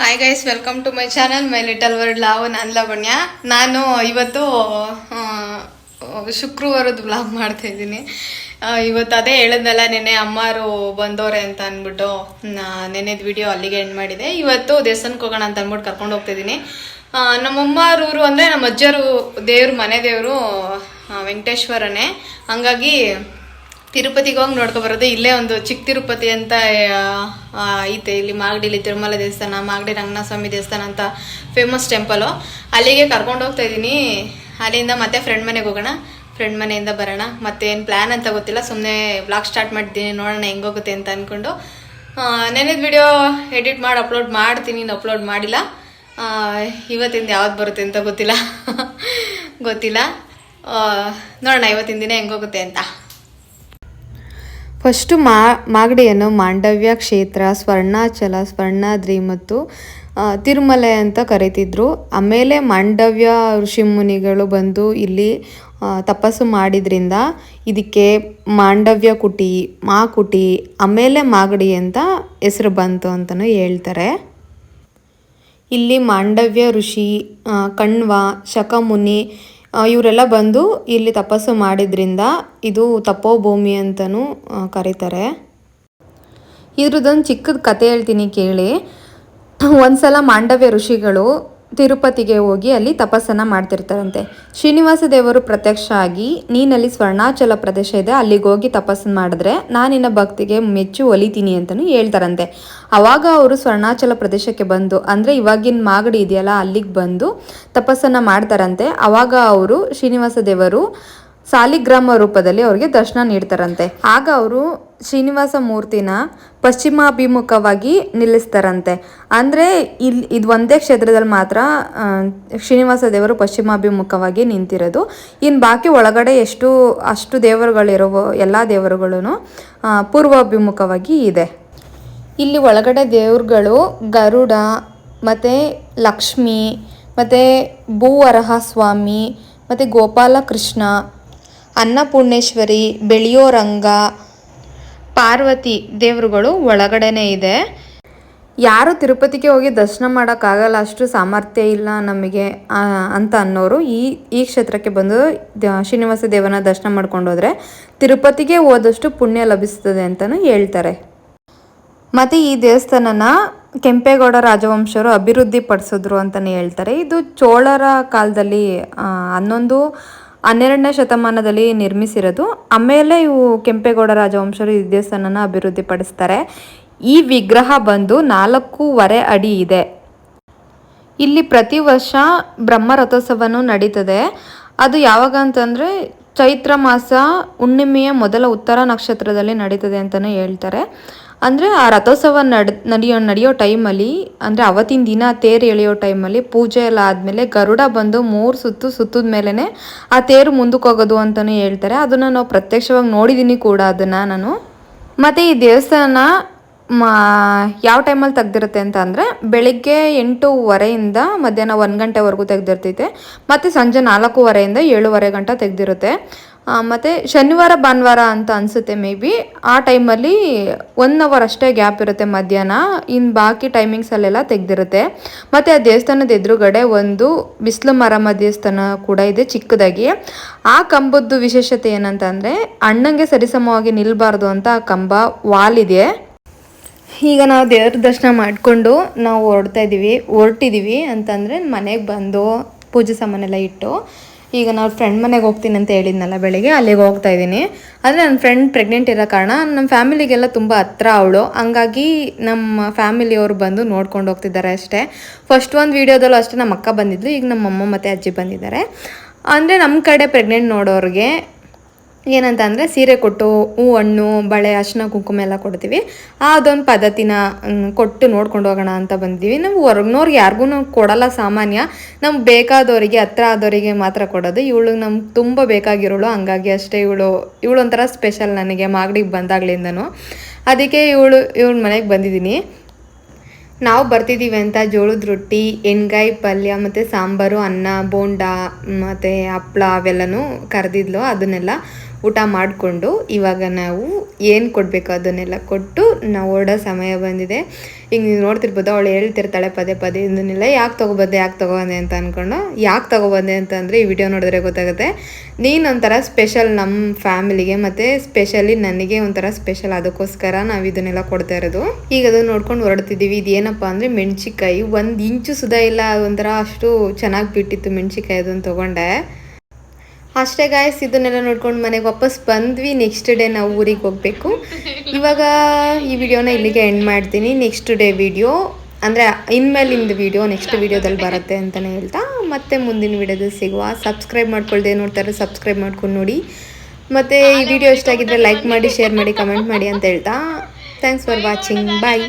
Hi guys welcome to my channel my little world love ನಾನು ಲಾವಣ್ಯ ನಾನು ಇವತ್ತು ಶುಕ್ರವಾರದ ಬ್ಲಾಗ್ ಮಾಡ್ತಾ ಇದ್ದೀನಿ. ಇವತ್ತು ಅದೇ ಹೇಳಿದ್ನಲ್ಲ ನೆನೆ ಅಮ್ಮಾರು ಬಂದವ್ರೆ ಅಂತ ಅಂದ್ಬಿಟ್ಟು ನೆನ್ನೆದ ವಿಡಿಯೋ ಅಲ್ಲಿಗೆ ಎಂಡ್ ಮಾಡಿದೆ. ಇವತ್ತು ದೇವಸ್ಥಾನಕ್ಕೆ ಹೋಗೋಣ ಅಂತ ಅಂದ್ಬಿಟ್ಟು ಕರ್ಕೊಂಡು ಹೋಗ್ತಾ ಇದ್ದೀನಿ. ನಮ್ಮಮ್ಮರ ಊರು ಅಂದರೆ ನಮ್ಮ ಅಜ್ಜರು ದೇವ್ರ, ಮನೆ ದೇವರು ವೆಂಕಟೇಶ್ವರನೇ. ಹಂಗಾಗಿ ತಿರುಪತಿಗೆ ಹೋಗಿ ನೋಡ್ಕೊ ಬರೋದು ಇಲ್ಲೇ ಒಂದು ಚಿಕ್ಕ ತಿರುಪತಿ ಅಂತ ಐತೆ. ಇಲ್ಲಿ ಮಾಗಡಿಲಿ ತಿರುಮಲ ದೇವಸ್ಥಾನ, ಮಾಗಡಿ ರಂಗನಾಥ ಸ್ವಾಮಿ ದೇವಸ್ಥಾನ ಅಂತ ಫೇಮಸ್ ಟೆಂಪಲು ಅಲ್ಲಿಗೆ ಕರ್ಕೊಂಡು ಹೋಗ್ತಾ ಇದ್ದೀನಿ. ಅಲ್ಲಿಂದ ಮತ್ತೆ ಫ್ರೆಂಡ್ ಮನೆಗೆ ಹೋಗೋಣ. ಫ್ರೆಂಡ್ ಮನೆಯಿಂದ ಬರೋಣ. ಮತ್ತೆ ಏನು ಪ್ಲ್ಯಾನ್ ಅಂತ ಗೊತ್ತಿಲ್ಲ. ಸುಮ್ಮನೆ ಬ್ಲಾಗ್ ಸ್ಟಾರ್ಟ್ ಮಾಡಿದ್ದೀನಿ ನೋಡೋಣ ಹೆಂಗೋಗುತ್ತೆ ಅಂತ ಅಂದ್ಕೊಂಡು ನೆನೆದ ವಿಡಿಯೋ ಎಡಿಟ್ ಮಾಡಿ ಅಪ್ಲೋಡ್ ಮಾಡ್ತೀನಿ. ಇನ್ನು ಅಪ್ಲೋಡ್ ಮಾಡಿಲ್ಲ. ಇವತ್ತಿಂದ ಯಾವ್ದು ಬರುತ್ತೆ ಅಂತ ಗೊತ್ತಿಲ್ಲ. ಗೊತ್ತಿಲ್ಲ. ನೋಡೋಣ ಇವತ್ತಿನ ದಿನ ಹೆಂಗೋಗುತ್ತೆ ಅಂತ. ಫಸ್ಟು ಮಾ, ಮಾಗಡಿಯನ್ನು ಮಾಂಡವ್ಯ ಕ್ಷೇತ್ರ, ಸ್ವರ್ಣಾಚಲ, ಸ್ವರ್ಣಾದ್ರಿ ಮತ್ತು ತಿರುಮಲೆ ಅಂತ ಕರೀತಿದ್ರು. ಆಮೇಲೆ ಮಾಂಡವ್ಯ ಋಷಿಮುನಿಗಳು ಬಂದು ಇಲ್ಲಿ ತಪಸ್ಸು ಮಾಡಿದ್ರಿಂದ ಇದಕ್ಕೆ ಮಾಂಡವ್ಯ ಕುಟಿ ಮಾಕುಟಿ ಆಮೇಲೆ ಮಾಗಡಿ ಅಂತ ಹೆಸರು ಬಂತು ಅಂತಲೂ ಹೇಳ್ತಾರೆ. ಇಲ್ಲಿ ಮಾಂಡವ್ಯ ಋಷಿ ಕಣ್ವ, ಶಕಮುನಿ ಇವರೆಲ್ಲ ಬಂದು ಇಲ್ಲಿ ತಪಸ್ಸು ಮಾಡಿದ್ರಿಂದ ಇದು ತಪೋಭೂಮಿ ಅಂತಲೂ ಕರೀತಾರೆ. ಇದ್ರದ್ದೊಂದು ಚಿಕ್ಕದ ಕತೆ ಹೇಳ್ತೀನಿ ಕೇಳಿ. ಒಂದ್ಸಲ ಮಾಂಡವ್ಯ ಋಷಿಗಳು ತಿರುಪತಿಗೆ ಹೋಗಿ ಅಲ್ಲಿ ತಪಸ್ಸನ್ನು ಮಾಡ್ತಿರ್ತಾರಂತೆ. ಶ್ರೀನಿವಾಸ ದೇವರು ಪ್ರತ್ಯಕ್ಷ ಆಗಿ ನೀನಲ್ಲಿ ಸ್ವರ್ಣಾಚಲ ಪ್ರದೇಶ ಇದೆ, ಅಲ್ಲಿಗೆ ಹೋಗಿ ತಪಸ್ಸು ಮಾಡಿದ್ರೆ ನಾನಿನ ಭಕ್ತಿಗೆ ಮೆಚ್ಚು ಒಲಿತೀನಿ ಅಂತಲೂ ಹೇಳ್ತಾರಂತೆ. ಆವಾಗ ಅವರು ಸ್ವರ್ಣಾಚಲ ಪ್ರದೇಶಕ್ಕೆ ಬಂದು, ಅಂದರೆ ಇವಾಗಿನ ಮಾಗಡಿ ಇದೆಯಲ್ಲ, ಅಲ್ಲಿಗೆ ಬಂದು ತಪಸ್ಸನ್ನು ಮಾಡ್ತಾರಂತೆ. ಆವಾಗ ಅವರು ಶ್ರೀನಿವಾಸ ದೇವರು ಸಾಲಿಗ್ರಾಮ ರೂಪದಲ್ಲಿ ಅವ್ರಿಗೆ ದರ್ಶನ ನೀಡ್ತಾರಂತೆ. ಆಗ ಅವರು ಶ್ರೀನಿವಾಸ ಮೂರ್ತಿನ ಪಶ್ಚಿಮಾಭಿಮುಖವಾಗಿ ನಿಲ್ಲಿಸ್ತಾರಂತೆ. ಅಂದರೆ ಇಲ್ಲಿ ಇದು ಒಂದೇ ಕ್ಷೇತ್ರದಲ್ಲಿ ಮಾತ್ರ ಶ್ರೀನಿವಾಸ ದೇವರು ಪಶ್ಚಿಮಾಭಿಮುಖವಾಗಿ ನಿಂತಿರೋದು. ಇನ್ನು ಬಾಕಿ ಒಳಗಡೆ ಎಷ್ಟು, ಅಷ್ಟು ದೇವರುಗಳಿರುವ, ಎಲ್ಲ ದೇವರುಗಳೂ ಪೂರ್ವಾಭಿಮುಖವಾಗಿ ಇದೆ. ಇಲ್ಲಿ ಒಳಗಡೆ ದೇವ್ರುಗಳು ಗರುಡ, ಮತ್ತು ಲಕ್ಷ್ಮಿ, ಮತ್ತು ಭೂವರಹ ಸ್ವಾಮಿ, ಮತ್ತು ಗೋಪಾಲಕೃಷ್ಣ, ಅನ್ನಪೂರ್ಣೇಶ್ವರಿ ಬೆಳೆಯೋ ರಂಗ ಪಾರ್ವತಿ ದೇವರುಗಳು ಒಳಗಡೆನೇ ಇದೆ. ಯಾರು ತಿರುಪತಿಗೆ ಹೋಗಿ ದರ್ಶನ ಮಾಡೋಕ್ಕಾಗಲ್ಲ, ಅಷ್ಟು ಸಾಮರ್ಥ್ಯ ಇಲ್ಲ ನಮಗೆ ಅಂತ ಅನ್ನೋರು ಈ ಈ ಕ್ಷೇತ್ರಕ್ಕೆ ಬಂದು ಶ್ರೀನಿವಾಸ ದೇವನ ದರ್ಶನ ಮಾಡ್ಕೊಂಡು ಹೋದರೆ ತಿರುಪತಿಗೆ ಹೋದಷ್ಟು ಪುಣ್ಯ ಲಭಿಸ್ತದೆ ಅಂತಲೂ ಹೇಳ್ತಾರೆ. ಮತ್ತು ಈ ದೇವಸ್ಥಾನನ ಕೆಂಪೇಗೌಡ ರಾಜವಂಶರು ಅಭಿವೃದ್ಧಿ ಪಡಿಸಿದ್ರು ಅಂತಲೇ ಹೇಳ್ತಾರೆ. ಇದು ಚೋಳರ ಕಾಲದಲ್ಲಿ ಹನ್ನೊಂದು ಹನ್ನೆರಡನೇ ಶತಮಾನದಲ್ಲಿ ನಿರ್ಮಿಸಿರೋದು. ಆಮೇಲೆ ಇವು ಕೆಂಪೇಗೌಡ ರಾಜವಂಶರು ಈ ದೇವಸ್ಥಾನನ ಅಭಿವೃದ್ಧಿಪಡಿಸ್ತಾರೆ. ಈ ವಿಗ್ರಹ ಬಂದು ನಾಲ್ಕೂವರೆ ಅಡಿ ಇದೆ. ಇಲ್ಲಿ ಪ್ರತಿ ವರ್ಷ ಬ್ರಹ್ಮ ರಥೋತ್ಸವನೂ ನಡೀತದೆ. ಅದು ಯಾವಾಗ ಅಂತಂದರೆ ಚೈತ್ರ ಮಾಸ ಹುಣ್ಣಿಮೆಯ ಮೊದಲ ಉತ್ತರ ನಕ್ಷತ್ರದಲ್ಲಿ ನಡೀತದೆ ಅಂತಲೇ ಹೇಳ್ತಾರೆ. ಅಂದರೆ ಆ ರಥೋತ್ಸವ ನಡ್, ನಡೆಯೋ ನಡೆಯೋ ಟೈಮಲ್ಲಿ, ಅಂದರೆ ಅವತ್ತಿನ ದಿನ ತೇರು ಎಳೆಯೋ ಟೈಮಲ್ಲಿ ಪೂಜೆ ಎಲ್ಲ ಆದಮೇಲೆ ಗರುಡ ಬಂದು ಮೂರು ಸುತ್ತು ಸುತ್ತದ ಮೇಲೇ ಆ ತೇರು ಮುಂದಕ್ಕೆ ಹೋಗೋದು ಅಂತಲೂ ಹೇಳ್ತಾರೆ. ಅದನ್ನು ನಾವು ಪ್ರತ್ಯಕ್ಷವಾಗಿ ನೋಡಿದ್ದೀನಿ ಕೂಡ ಅದನ್ನು ನಾನು. ಮತ್ತು ಈ ದೇವಸ್ಥಾನ ಮಾ, ಯಾವ ಟೈಮಲ್ಲಿ ತೆಗ್ದಿರುತ್ತೆ ಅಂತ ಅಂದರೆ ಬೆಳಿಗ್ಗೆ ಎಂಟೂವರೆಯಿಂದ ಮಧ್ಯಾಹ್ನ ಒಂದು ಗಂಟೆವರೆಗೂ ತೆಗ್ದಿರ್ತೈತೆ. ಮತ್ತು ಸಂಜೆ ನಾಲ್ಕೂವರೆಯಿಂದ ಏಳುವರೆ ಗಂಟೆ ತೆಗ್ದಿರುತ್ತೆ. ಮತ್ತು ಶನಿವಾರ, ಭಾನುವಾರ ಅಂತ ಅನಿಸುತ್ತೆ ಮೇ ಬಿ. ಆ ಟೈಮಲ್ಲಿ ಒನ್ ಅವರ್ ಅಷ್ಟೇ ಗ್ಯಾಪ್ ಇರುತ್ತೆ ಮಧ್ಯಾಹ್ನ. ಇನ್ನು ಬಾಕಿ ಟೈಮಿಂಗ್ಸಲ್ಲೆಲ್ಲ ತೆಗೆದಿರುತ್ತೆ. ಮತ್ತು ಆ ದೇವಸ್ಥಾನದ ಎದುರುಗಡೆ ಒಂದು ಬಿಸಿಲು ಮರಮ ದೇವಸ್ಥಾನ ಕೂಡ ಇದೆ ಚಿಕ್ಕದಾಗಿ. ಆ ಕಂಬದ್ದು ವಿಶೇಷತೆ ಏನಂತಂದರೆ ಅಣ್ಣಂಗೆ ಸರಿಸಮವಾಗಿ ನಿಲ್ಲಬಾರ್ದು ಅಂತ ಆ ಕಂಬ ವಾಲಿದೆ ಈಗ ನಾವು ದೇವ್ರ ದರ್ಶನ ಮಾಡಿಕೊಂಡು ನಾವು ಹೊರಡ್ತಾ ಇದ್ದೀವಿ ಹೊರಟಿದ್ದೀವಿ ಅಂತಂದರೆ ಮನೆಗೆ ಬಂದು ಪೂಜೆ ಸಾಮಾನೆಲ್ಲ ಇಟ್ಟು ಈಗ ನಾವು ಫ್ರೆಂಡ್ ಮನೆಗೆ ಹೋಗ್ತೀನಿ ಅಂತ ಹೇಳಿದ್ನಲ್ಲ ಬೆಳಿಗ್ಗೆ, ಅಲ್ಲಿಗೆ ಹೋಗ್ತಾ ಇದ್ದೀನಿ. ಆದರೆ ನನ್ನ ಫ್ರೆಂಡ್ ಪ್ರೆಗ್ನೆಂಟ್ ಇರೋ ಕಾರಣ ನಮ್ಮ ಫ್ಯಾಮಿಲಿಗೆಲ್ಲ ತುಂಬ ಹತ್ರ ಅವಳು. ಹಂಗಾಗಿ ನಮ್ಮ ಫ್ಯಾಮಿಲಿಯವರು ಬಂದು ನೋಡ್ಕೊಂಡು ಹೋಗ್ತಿದ್ದಾರೆ ಅಷ್ಟೇ. ಫಸ್ಟ್ ಒಂದು ವೀಡಿಯೋದಲ್ಲೂ ಅಷ್ಟೇ ನಮ್ಮ ಅಕ್ಕ ಬಂದಿದ್ಲು, ಈಗ ನಮ್ಮ ಅಮ್ಮ ಮತ್ತು ಅಜ್ಜಿ ಬಂದಿದ್ದಾರೆ. ಅಂದರೆ ನಮ್ಮ ಕಡೆ ಪ್ರೆಗ್ನೆಂಟ್ ನೋಡೋರಿಗೆ ಏನಂತ ಅಂದರೆ ಸೀರೆ ಕೊಟ್ಟು ಹೂ, ಹಣ್ಣು, ಬಳೆ, ಅರ್ಶಿನ, ಕುಂಕುಮ ಎಲ್ಲ ಕೊಡ್ತೀವಿ. ಆ ಅದೊಂದು ಪದ್ಧತಿನ ಕೊಟ್ಟು ನೋಡ್ಕೊಂಡು ಹೋಗೋಣ ಅಂತ ಬಂದಿದ್ದೀವಿ ನಾವು ಹೊರಗ್ನವ್ರಿಗೆ ಯಾರಿಗೂ ಕೊಡಲ್ಲ ಸಾಮಾನ್ಯ. ನಮ್ಗೆ ಬೇಕಾದವರಿಗೆ ಹತ್ರ ಆದವರಿಗೆ ಮಾತ್ರ ಕೊಡೋದು. ಇವಳು ನಮ್ಗೆ ತುಂಬ ಬೇಕಾಗಿರೋಳು. ಹಂಗಾಗಿ ಅಷ್ಟೇ ಇವಳು ಇವಳು ಒಂಥರ ಸ್ಪೆಷಲ್ ನನಗೆ ಮಾಗಡಿಗೆ ಬಂದಾಗ್ಲಿಂದನು. ಅದಕ್ಕೆ ಇವಳು, ಇವಳ ಮನೆಗೆ ಬಂದಿದ್ದೀನಿ ನಾವು ಬರ್ತಿದ್ದೀವಿ ಅಂತ ಜೋಳದ ರೊಟ್ಟಿ, ಎಣ್ಗಾಯಿ ಪಲ್ಯ, ಮತ್ತು ಸಾಂಬಾರು, ಅನ್ನ, ಬೋಂಡ, ಮತ್ತು ಹಪ್ಪಳ ಅವೆಲ್ಲನೂ ಕರೆದಿದ್ಲು ಅದನ್ನೆಲ್ಲ. ಊಟ ಮಾಡಿಕೊಂಡು ಇವಾಗ ನಾವು ಏನು ಕೊಡಬೇಕು ಅದನ್ನೆಲ್ಲ ಕೊಟ್ಟು ನಾವು ಓಡೋ ಸಮಯ ಬಂದಿದೆ. ಈಗ ನೀವು ನೋಡ್ತಿರ್ಬೋದು ಅವಳು ಹೇಳ್ತಿರ್ತಾಳೆ ಪದೇ ಪದೇ, ಇದನ್ನೆಲ್ಲ ಯಾಕೆ ತೊಗೊಬಂದೆ ಯಾಕೆ ತೊಗೊಬಂದೆ ಅಂತ ಅಂದ್ಕೊಂಡು ಯಾಕೆ ತೊಗೊಬಂದೆ ಅಂತಂದರೆ ಈ ವಿಡಿಯೋ ನೋಡಿದ್ರೆ ಗೊತ್ತಾಗುತ್ತೆ. ನೀನು ಒಂಥರ ಸ್ಪೆಷಲ್ ನಮ್ಮ ಫ್ಯಾಮಿಲಿಗೆ ಮತ್ತು ಸ್ಪೆಷಲಿ ನನಗೆ ಒಂಥರ ಸ್ಪೆಷಲ್ ಅದಕ್ಕೋಸ್ಕರ ನಾವು ಇದನ್ನೆಲ್ಲ ಕೊಡ್ತಾ ಇರೋದು. ಈಗ ಅದನ್ನು ನೋಡ್ಕೊಂಡು ಹೊರಡ್ತಿದ್ದೀವಿ. ಇದೇನಪ್ಪ ಅಂದರೆ ಮೆಣಸಿಕಾಯಿ ಒಂದು ಇಂಚು ಸುಧಾ ಇಲ್ಲ ಒಂಥರ ಅಷ್ಟು ಚೆನ್ನಾಗಿ ಬಿಟ್ಟಿತ್ತು ಮೆಣಸಿಕಾಯಿ ಅದನ್ನು ತೊಗೊಂಡೆ. ಅಷ್ಟೇ ಗಾಯಸ್ ಇದನ್ನೆಲ್ಲ ನೋಡ್ಕೊಂಡು ಮನೆಗೆ ವಾಪಸ್ ಬಂದ್ವಿ. ನೆಕ್ಸ್ಟ್ ಡೇ ನಾವು ಊರಿಗೆ ಹೋಗಬೇಕು. ಇವಾಗ ಈ ವಿಡಿಯೋನ ಇಲ್ಲಿಗೆ ಎಂಡ್ ಮಾಡ್ತೀನಿ. ನೆಕ್ಸ್ಟ್ ಡೇ ವಿಡಿಯೋ ಅಂದರೆ ಇನ್ಮೇಲಿಂದ ವಿಡಿಯೋ ನೆಕ್ಸ್ಟ್ ವಿಡಿಯೋದಲ್ಲಿ ಬರುತ್ತೆ ಅಂತಲೇ ಹೇಳ್ತಾ. ಮತ್ತೆ ಮುಂದಿನ ವಿಡಿಯೋದಲ್ಲಿ ಸಿಗುವ. ಸಬ್ಸ್ಕ್ರೈಬ್ ಮಾಡ್ಕೊಳ್ದೆ ನೋಡ್ತಾರೆ ಸಬ್ಸ್ಕ್ರೈಬ್ ಮಾಡ್ಕೊಂಡು ನೋಡಿ. ಮತ್ತು ಈ ವಿಡಿಯೋ ಇಷ್ಟ ಆಗಿದ್ರೆ ಲೈಕ್ ಮಾಡಿ ಶೇರ್ ಮಾಡಿ ಕಮೆಂಟ್ ಮಾಡಿ ಅಂತ ಹೇಳ್ತಾ. Thanks for watching bye